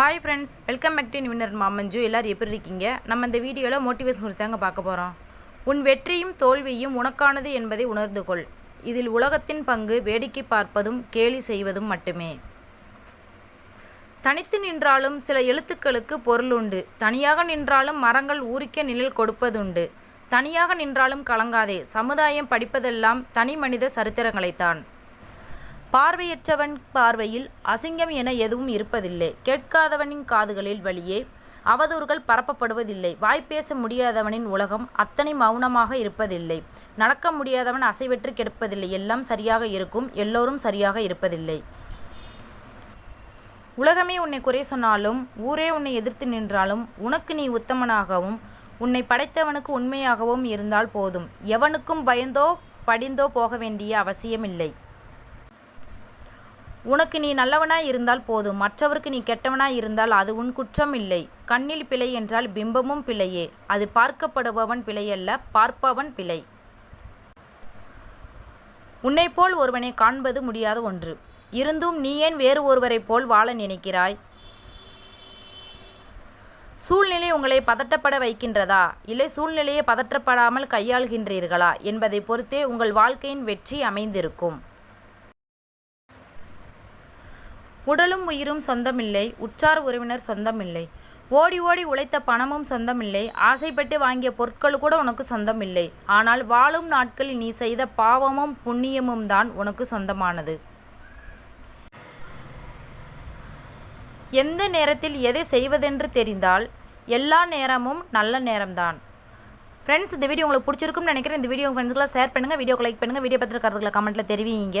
Hi friends welcome back to winner மாமஞ்சு எல்லோரும் எப்படி இருக்கீங்க? நம்ம இந்த வீடியோவில் மோட்டிவேஷன் குறித்து தாங்க பார்க்க போகிறோம் உன் வெற்றியும் தோல்வியும் உனக்கானது என்பதை உணர்ந்து கொள். இதில் உலகத்தின் பங்கு வேடிக்கை பார்ப்பதும் கேலி செய்வதும் மட்டுமே. தனித்து நின்றாலும் சில எழுத்துக்களுக்கு பொருள் உண்டு. தனியாக நின்றாலும் மரங்கள் ஊறிக்க நிழல் கொடுப்பதுண்டு. தனியாக நின்றாலும் கலங்காதே. சமுதாயம் படிப்பதெல்லாம் தனி மனித சரித்திரங்களைத்தான். பார்வையற்றவன் பார்வையில் அசிங்கம் என எதுவும் இருப்பதில்லை. கேட்காதவனின் காதுகளில் வழியே அவதூறுகள் பரப்பப்படுவதில்லை. வாய்ப்பேச முடியாதவனின் உலகம் அத்தனை மௌனமாக இருப்பதில்லை. நடக்க முடியாதவன் அசைவற்று கிடப்பதில்லை. எல்லாம் சரியாக இருக்கும். எல்லோரும் சரியாக இருப்பதில்லை. உலகமே உன்னை குறை சொன்னாலும் ஊரே உன்னை எதிர்த்து நின்றாலும் உனக்கு நீ உத்தமனாகவும் உன்னை படைத்தவனுக்கு உண்மையாகவும் இருந்தால் போதும். எவனுக்கும் பயந்தோ படிந்தோ போக வேண்டிய அவசியமில்லை. உனக்கு நீ நல்லவனாய் இருந்தால் போதும். மற்றவருக்கு நீ கெட்டவனாய் இருந்தால் அது உன் குற்றம் இல்லை கண்ணில் பிழை என்றால் பிம்பமும் பிழையே. அது பார்க்கப்படுபவன் பிழையல்ல பார்ப்பவன் பிழை. உன்னை போல் ஒருவனை காண்பது முடியாத ஒன்று. இருந்தும் நீ ஏன் வேறு ஒருவரைப் போல் வாழ நினைக்கிறாய்? சூழ்நிலை உங்களை பதட்டப்பட வைக்கின்றதா? இல்லை சூழ்நிலையை பதற்றப்படாமல் கையாள்கின்றீர்களா? என்பதை பொறுத்தே உங்கள் வாழ்க்கையின் வெற்றி அமைந்திருக்கும். உடலும் உயிரும் சொந்தமில்லை உற்றார் உறவினர் சொந்தமில்லை. ஓடி ஓடி உழைத்த பணமும் சொந்தமில்லை. ஆசைப்பட்டு வாங்கிய பொருட்கள் கூட உனக்கு சொந்தமில்லை. ஆனால் வாழும் நாட்களில் நீ செய்த பாவமும் புண்ணியமும் தான் உனக்கு சொந்தமானது. எந்த நேரத்தில் எதை செய்வதென்று தெரிந்தால் எல்லா நேரமும் நல்ல நேரம்தான். ஃப்ரெண்ட்ஸ் இந்த வீடியோ உங்களுக்கு பிடிச்சிருக்கும்னு நினைக்கிறேன். இந்த வீடியோ உங்கள் ஃப்ரெண்ட்ஸ்க்குலாம் ஷேர் பண்ணுங்கள் வீடியோ லைக் பண்ணுங்கள் வீடியோ பற்றி கருத்துக்களை கமெண்ட்டில் தெரிவிங்க.